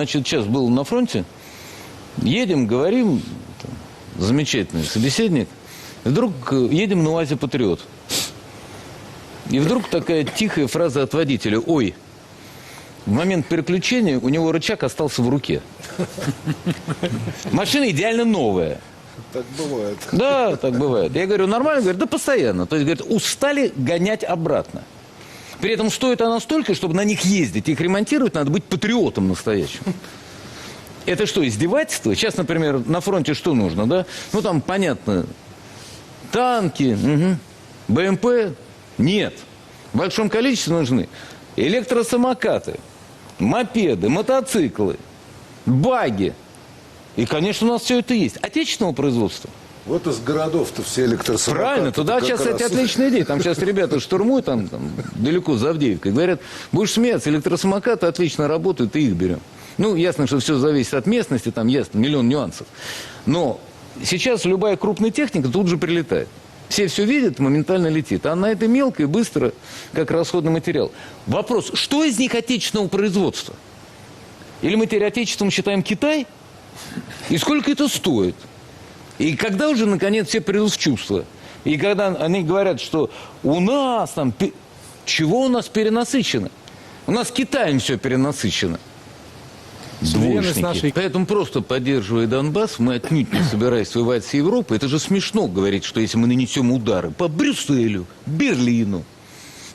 Значит, сейчас был на фронте, едем, говорим, там, замечательный собеседник, вдруг э, едем на УАЗе «Патриот». И вдруг такая тихая фраза от водителя «Ой». В момент переключения у него рычаг остался в руке. Машина идеально новая. Так бывает. Да, так бывает. Я говорю, нормально? Говорит, да постоянно. То есть, говорит, устали гонять обратно. При этом стоит она столько, чтобы на них ездить. Их ремонтировать надо быть патриотом настоящим. Это что, издевательство? Сейчас, например, на фронте что нужно, да? Ну, там, понятно, танки, мгм. БМП нет. В большом количестве нужны электросамокаты, мопеды, мотоциклы, баги. И, конечно, у нас все это есть. Отечественного производства. Вот из городов-то все электросамокаты. Правильно, туда сейчас, раз. кстати, отличная идея. Там сейчас ребята штурмуют, там, там далеко за Авдеевкой. Говорят, будешь смеяться, электросамокаты отлично работают, и их берем. Ну, ясно, что все зависит от местности, там ясно, миллион нюансов. Но сейчас любая крупная техника тут же прилетает. Все все видят, моментально летит. А на это мелко и быстро, как расходный материал. Вопрос, что из них отечественного производства? Или мы теперь отечеством считаем Китай? И сколько это стоит? И когда уже, наконец, все придут в чувство? И когда они говорят, что у нас там... Чего у нас перенасыщено? У нас Китаем все перенасыщено. Двоечники. нашей- Поэтому просто поддерживая Донбасс, мы отнюдь не собираясь воевать с Европой. Это же смешно говорить, что если мы нанесем удары по Брюсселю, Берлину,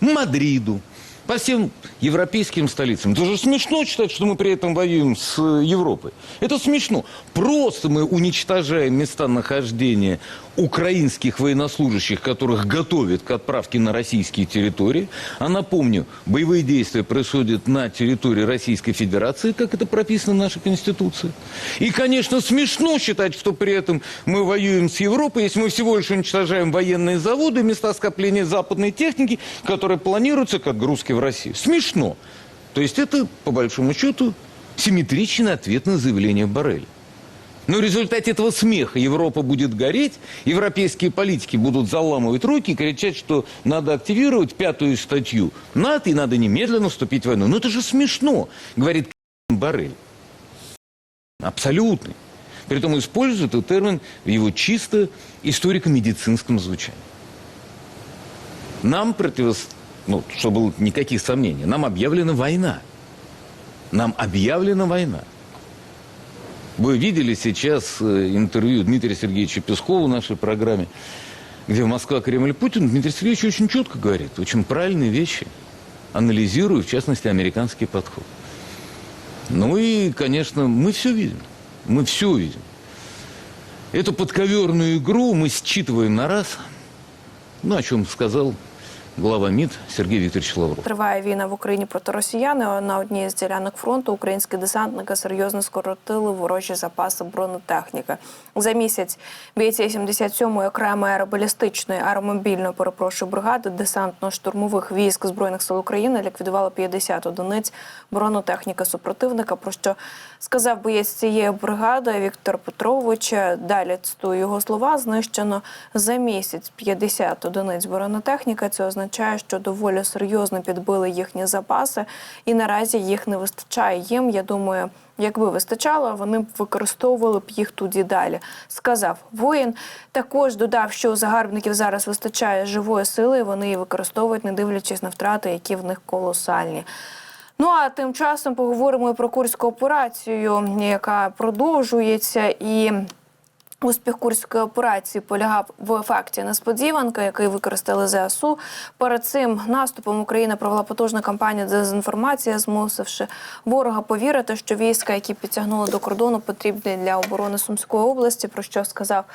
Мадриду, по всем европейским столицам. Это же смешно считать, что мы при этом воюем с э, Европой. Это смешно. Просто мы уничтожаем места нахождения украинских военнослужащих, которых готовят к отправке на российские территории. А напомню, боевые действия происходят на территории Российской Федерации, как это прописано в нашей Конституции. И, конечно, смешно считать, что при этом мы воюем с Европой, если мы всего лишь уничтожаем военные заводы, места скопления западной техники, которые планируются как грузки в Россию. Смешно. То есть это, по большому счету, симметричный ответ на заявление Барреля. Но в результате этого смеха Европа будет гореть, европейские политики будут заламывать руки и кричать, что надо активировать пятую статью НАТО и надо немедленно вступить в войну. Ну это же смешно, говорит Барель. Абсолютный. Притом использует этот термин в его чисто историко-медицинском звучании. Нам противос... Ну, чтобы было никаких сомнений, нам объявлена война. Нам объявлена война. Вы видели сейчас э, интервью Дмитрия Сергеевича Пескова в нашей программе, где Москва, Кремль, Путин. Дмитрий Сергеевич очень четко говорит, очень правильные вещи, анализируя, в частности, американский подход. Ну и, конечно, мы все видим. Мы все видим. Эту подковерную игру мы считываем на раз, ну, о чем сказал глава МИД Сергей Викторович Лавров. Триває війна в Україні проти росіян. На одній з ділянок фронту українські десантники серйозно скоротили ворожі запаси бронетехніки. За місяць бійці 77-ї окремої аеробалістичної аеромобільної перепрошую бригади десантно-штурмових військ збройних сил України ліквідували 50 одиниць бронетехніки супротивника. Про що сказав боєць цієї бригади Віктор Петрович. Далі цитую його слова: знищено за місяць 50 одиниць бронетехніки. Це означає, що доволі серйозно підбили їхні запаси, і наразі їх не вистачає їм. Я думаю. Якби вистачало, вони б використовували б їх тоді далі. Сказав воїн. Також додав, що у загарбників зараз вистачає живої сили. і Вони її використовують, не дивлячись на втрати, які в них колосальні. Ну а тим часом поговоримо і про курську операцію, яка продовжується і. Успіх курської операції полягав в ефекті несподіванки, який використали ЗСУ. Перед цим наступом Україна провела потужну кампанію дезінформації, змусивши ворога повірити, що війська, які підтягнули до кордону, потрібні для оборони Сумської області. Про що сказав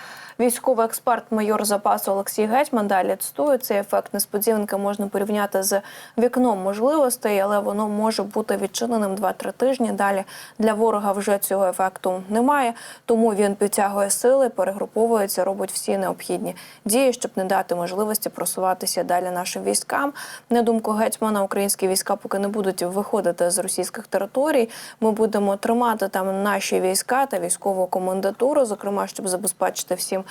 військовий експерт майор запасу Олексій Гетьман. Далі цитую, цей ефект несподіванки можна порівняти з вікном можливостей, але воно може бути відчиненим 2-3 тижні. Далі для ворога вже цього ефекту немає, тому він підтягує сили, перегруповується, робить всі необхідні дії, щоб не дати можливості просуватися далі нашим військам. На думку гетьмана, українські війська поки не будуть виходити з російських територій. Ми будемо тримати там наші війська та військову комендатуру, зокрема, щоб забезпечити всім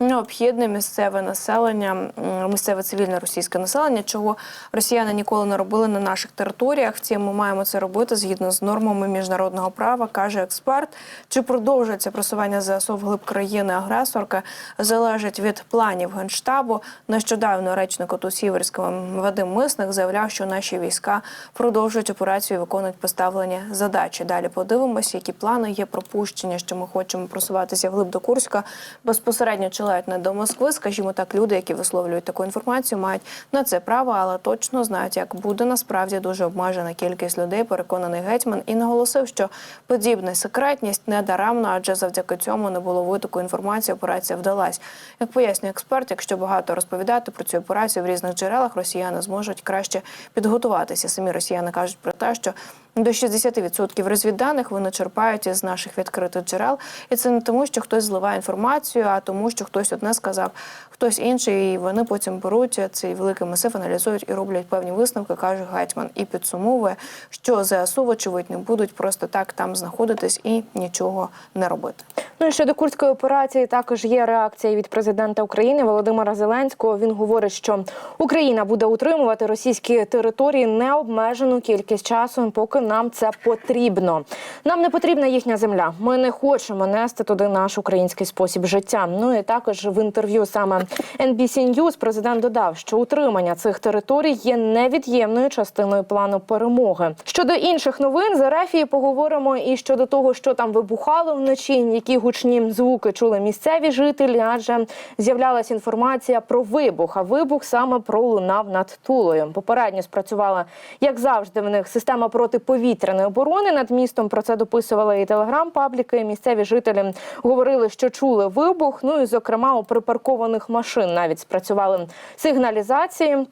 необхідне місцеве населення, місцеве цивільне російське населення, чого росіяни ніколи не робили на наших територіях. Втім, ми маємо це робити згідно з нормами міжнародного права, каже експерт. Чи продовжується просування ЗСУ вглиб країни-агресорки, залежить від планів генштабу. Нещодавно речник ОТУ Сіверського Вадим Мисник заявляв, що наші війська продовжують операцію, і виконують поставлені задачі. Далі подивимося, які плани є пропущення, що ми хочемо просуватися вглиб до Курська. Безпосередньо ледь не до Москви. Скажімо так, люди, які висловлюють таку інформацію, мають на це право, але точно знають, як буде насправді дуже обмежена кількість людей. Переконаний гетьман і наголосив, що подібна секретність не даремно, адже завдяки цьому не було витоку інформації. Операція вдалась. Як пояснює експерт, якщо багато розповідати про цю операцію в різних джерелах, росіяни зможуть краще підготуватися. Самі росіяни кажуть про те, що до 60% розвідданих вони черпають із наших відкритих джерел, і це не тому, що хтось зливає інформацію, а тому, що хтось одне сказав, хтось інший, і вони потім беруть цей великий масив, аналізують і роблять певні висновки, каже гетьман, і підсумовує, що ЗСУ, вочевидь, не будуть просто так там знаходитись і нічого не робити. Ну і щодо курської операції також є реакція від президента України Володимира Зеленського. Він говорить, що Україна буде утримувати російські території необмежену кількість часу, поки нам це потрібно. Нам не потрібна їхня земля. Ми не хочемо нести туди наш український спосіб життя. Ну і також в інтерв'ю саме NBC News президент додав, що утримання цих територій є невід'ємною частиною плану перемоги. Щодо інших новин з Ерефії поговоримо і щодо того, що там вибухало вночі, які гучні звуки чули місцеві жителі, адже з'являлася інформація про вибух. А вибух саме пролунав над Тулою. Попередньо спрацювала, як завжди, в них система протиповітряної оборони над містом. Про це дописували і телеграм-пабліки. Місцеві жителі говорили, що чули вибух. Ну і зокрема у припаркованих машин навіть спрацювали сигналізації.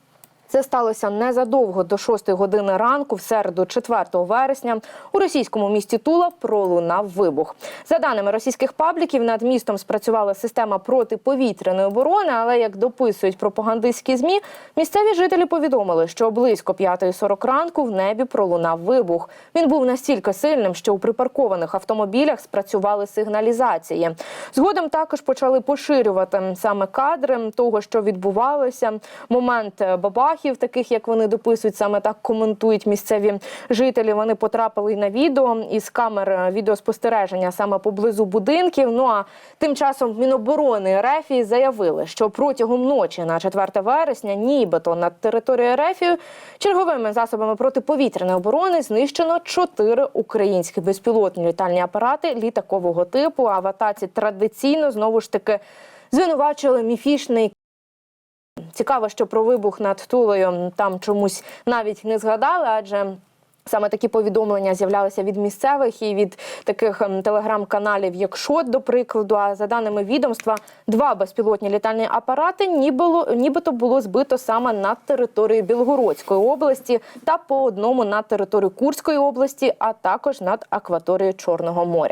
Це сталося незадовго до 6 години ранку, в середу, 4 вересня. У російському місті Тула пролунав вибух. За даними російських пабліків, над містом спрацювала система протиповітряної оборони. Але як дописують пропагандистські змі, місцеві жителі повідомили, що близько 5.40 ранку в небі пролунав вибух. Він був настільки сильним, що у припаркованих автомобілях спрацювали сигналізації. Згодом також почали поширювати саме кадри того, що відбувалося. Момент е, бабахів, таких як вони дописують, саме так коментують місцеві жителі. Вони потрапили на відео із камер е, відеоспостереження саме поблизу будинків. Ну а тим часом Міноборони РФ заявили, що протягом ночі на 4 вересня, нібито над територією РФ черговими засобами протиповітряної оборони знищено чотири українські безпілотні літальні апарати літакового типу. А в атаці традиційно знову ж таки звинувачили міфічний. Цікаво, що про вибух над Тулою там чомусь навіть не згадали, адже саме такі повідомлення з'являлися від місцевих і від таких ем, телеграм-каналів, як ШОТ, до прикладу. А за даними відомства, два безпілотні літальні апарати нібито було збито саме над територією Білгородської області та по одному над територією Курської області, а також над акваторією Чорного моря.